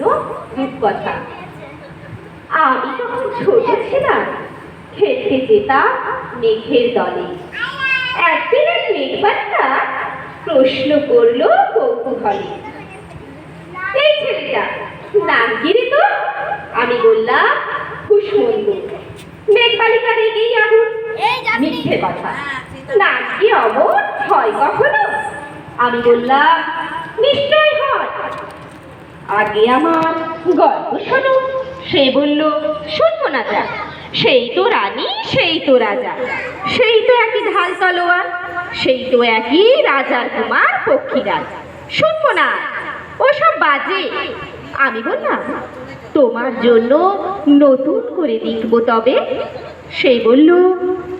রূপকথা। আমি যখন ছোট ছিলাম খেলতে যেতাম মেঘের দলে। একদিন এক মেঘবাচ্চা প্রশ্ন করল কৌতূহলে। এই ছেলেটা নাম কি রে তো আমি বললাম কুসমন্দু মেঘবালিকা রেগেই আগুন। মিথ্যে কথা। নাম কি অমর? হয় কখনো? আমি বললাম নিশ্চয় আগে আমার গল্প শোনো। সে বলল, শুনব না যা সেই তো রানী, সেই তো রাজা। সেই তো একই ঢাল তলোয়ার। সেই তো একই রাজার কুমার পক্ষীরাজ। শুনব না, ওসব বাজে। আমি বললাম, তোমার জন্য নতুন করে লিখব তবে? সে বলল,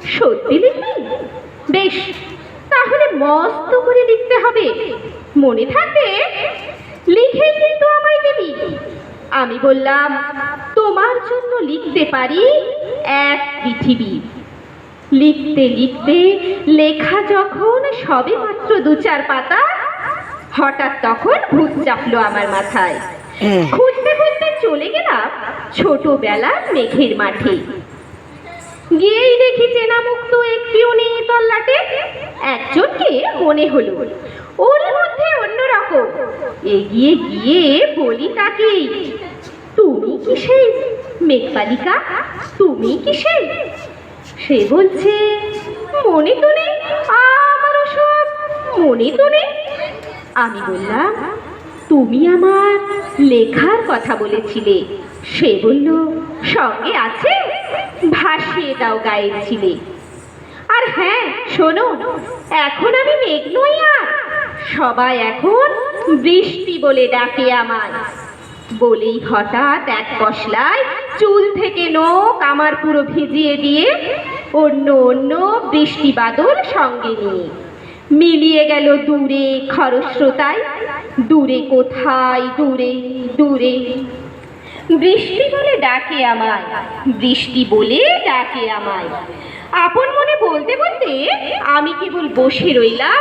সত্যি লিখবি? বেশ, তাহলে মস্ত করে লিখতে হবে। মনে থাকে লিখে কিন্তু আমায় দিবি আমি বললাম তোমার জন্য লিখতে পারি এক পৃথিবী। লিখতে লিখতে লেখা যখন সবে মাত্র দু চার পাতা হঠাৎ তখন ভূত চাপলো আমার মাথায়। খুঁজতে খুঁজতে চলে গেলাম ছোটবেলার মেঘের মাঠে। গিয়েই দেখি চেনা মুক্ত একটিও নেই তল্লাটে। একজনকে মনে হলো ওর মধ্যে অন্যরকম। এগিয়ে গিয়ে বলি তাকে, তুমি কি সেই মেঘবালিকা? তুমি কি সেই? সে বলছে, মনে তো নেই আমারও সব মনে তো নেই। আমি বললাম, তুমি আমার লেখার কথা বলেছিলে। সে বলল, সঙ্গে আছে? ভাসিয়ে দাও গায়ের ছিলে। আর হ্যাঁ শোনো, এখন আমি মেঘ নই আর সবাই এখন বৃষ্টি বলে ডাকে আমায়। বলেই হঠাৎ এক কষলায় চুল থেকে নখ আমার পুরো ভিজিয়ে দিয়ে অন্য অন্য বৃষ্টি বাদল সঙ্গে নিয়ে। মিলিয়ে গেল দূরে খরস্রোতায়, দূরে কোথায়, দূরে দূরে। বৃষ্টি বলে ডাকে আমায়, বৃষ্টি বলে ডাকে আমায়। আপন মনে বলতে বলতে আমি কেবল বসে রইলাম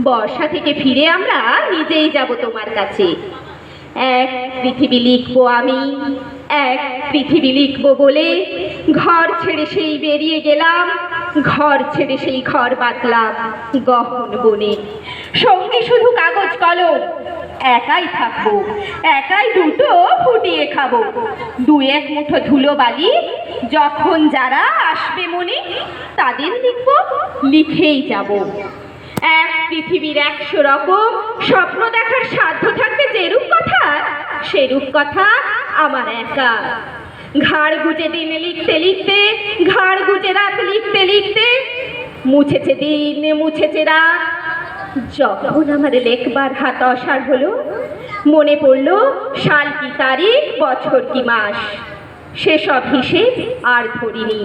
বর্ষা থেকে ফিরে আমরা নিজেই যাব তোমার কাছে। এক পৃথিবী লিখব আমি, এক পৃথিবী লিখব বলে ঘর ছেড়ে সেই বেরিয়ে গেলাম, ঘর ছেড়ে সেই ঘর বাঁধলাম গহন বনে। সঙ্গে শুধু কাগজ কলম, একাই থাকব, একাই দুটো ফুটিয়ে খাব। দু এক মুঠো ধুলো বালি, যখন যারা আসবে মনে, তাদের লিখব, লিখেই যাব। এক পৃথিবীর একশো রকম স্বপ্ন দেখার সাধ্য থাকবে যেরূপ কথা সেরূপ কথা আমার একা। ঘাড় গুজে দিন লিখতে লিখতে, ঘাড় গুজে রাত লিখতে লিখতে, মুছেছে দিন, মুছেছে রাত। যখন আমার লেখবার হাত অসাড় হলো, মনে পড়ল সাল কি তারিখ, বছর কি মাস। সেসব হিসেব আর ধরিনি।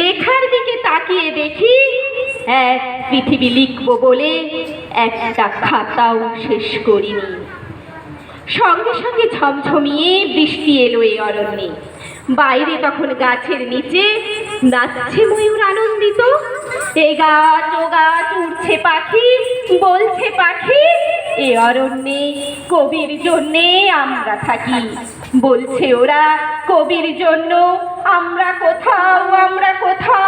লেখার দিকে তাকিয়ে দেখি এক পৃথিবী লিখব বলে একটা খাতাও শেষ করিনি। সঙ্গে সঙ্গে ঝমঝমিয়ে বৃষ্টি এলো এই অরণ্যে। বাইরে তখন গাছের নিচে নাচছে ময়ূর আনন্দিত। এ গাছ, ও গাছ উঠছে পাখি, বলছে পাখি, এ অরণ্যে কবির জন্যে আমরা থাকি। বলছে ওরা, কবির জন্য আমরা কোথাও আমরা কোথাও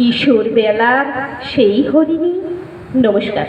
কিশোর বেলার সেই হরিণী। নমস্কার।